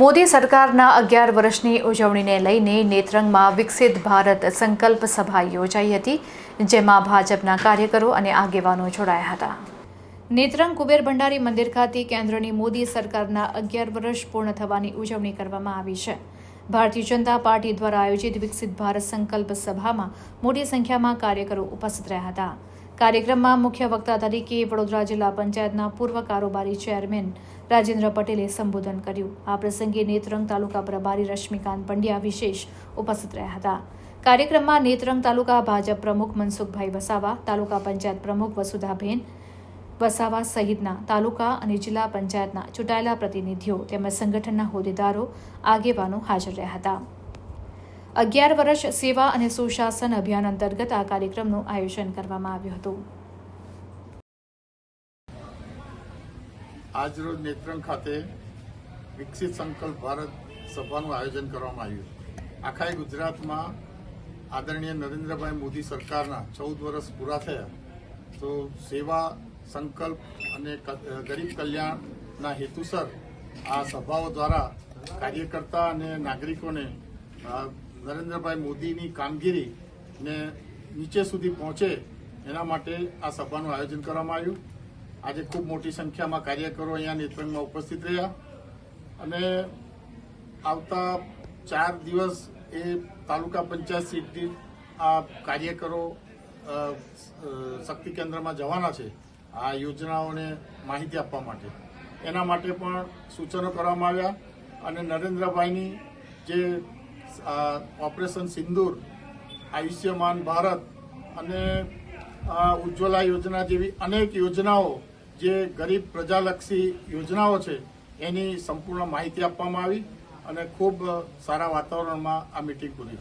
મોદી સરકારના અગિયાર વર્ષની ઉજવણીને લઈને નેત્રંગમાં વિકસિત ભારત સંકલ્પ સભા યોજાઈ હતી, જેમાં ભાજપના કાર્યકરો અને આગેવાનો જોડાયા હતા. નેત્રંગ કુબેર ભંડારી મંદિર ખાતે કેન્દ્રની મોદી સરકારના અગિયાર વર્ષ પૂર્ણ થવાની ઉજવણી કરવામાં આવી છે. ભારતીય જનતા પાર્ટી દ્વારા આયોજિત વિકસિત ભારત સંકલ્પ સભામાં મોટી સંખ્યામાં કાર્યકરો ઉપસ્થિત રહ્યા હતા. કાર્યક્રમમાં મુખ્ય વક્તા તરીકે વડોદરા જિલ્લા પંચાયતના પૂર્વ કારોબારી ચેરમેન રાજેન્દ્ર પટેલે સંબોધન કર્યું. આ પ્રસંગે નેત્રંગ તાલુકા પ્રભારી રશ્મિકાંત પંડ્યા વિશેષ ઉપસ્થિત રહ્યા હતા. કાર્યક્રમમાં નેત્રંગ તાલુકા ભાજપ પ્રમુખ મનસુખભાઈ વસાવા, તાલુકા પંચાયત પ્રમુખ વસુધાબેન વસાવા સહિતના તાલુકા અને જિલ્લા પંચાયતના ચૂંટાયેલા પ્રતિનિધિઓ તેમજ સંગઠનના હોદ્દેદારો, આગેવાનો હાજર રહ્યા હતા. અગિયાર વર્ષ સેવા અને સુશાસન અભિયાન અંતર્ગત આ કાર્યક્રમનું આયોજન કરવામાં આવ્યું હતું. આજરોજ નેત્રંગ ખાતે વિકસિત સંકલ્પ ભારત સભાનું આયોજન કરવામાં આવ્યું. આખા ગુજરાતમાં આદરણીય નરેન્દ્રભાઈ મોદી સરકારના ચૌદ વર્ષ પૂરા થયા, તો સેવા, સંકલ્પ અને ગરીબ કલ્યાણના હેતુસર આ સભાઓ દ્વારા કાર્યકર્તા અને નાગરિકોને નરેન્દ્રભાઈ મોદીની કામગીરીને નીચે સુધી પહોંચે એના માટે આ સભાનું આયોજન કરવામાં આવ્યું. આજે ખૂબ મોટી સંખ્યામાં કાર્યકરો અહીંયા નેત્રંગમાં ઉપસ્થિત રહ્યા. અને આવતા ચાર દિવસ એ તાલુકા પંચાયત સીટથી આ કાર્યકરો શક્તિ કેન્દ્રમાં જવાના છે આ યોજનાઓને માહિતી આપવા માટે. એના માટે પણ સૂચનો કરવામાં આવ્યા અને નરેન્દ્રભાઈની જે ઓપરેશન સિંદૂર, આયુષ્યમાન ભારત અને ઉજ્જવલા યોજના જેવી અનેક યોજનાઓ જે ગરીબ પ્રજાલક્ષી યોજનાઓ છે, એની સંપૂર્ણ માહિતી આપવામાં આવી અને ખૂબ સારા વાતાવરણમાં આ મિટિંગ પૂરી.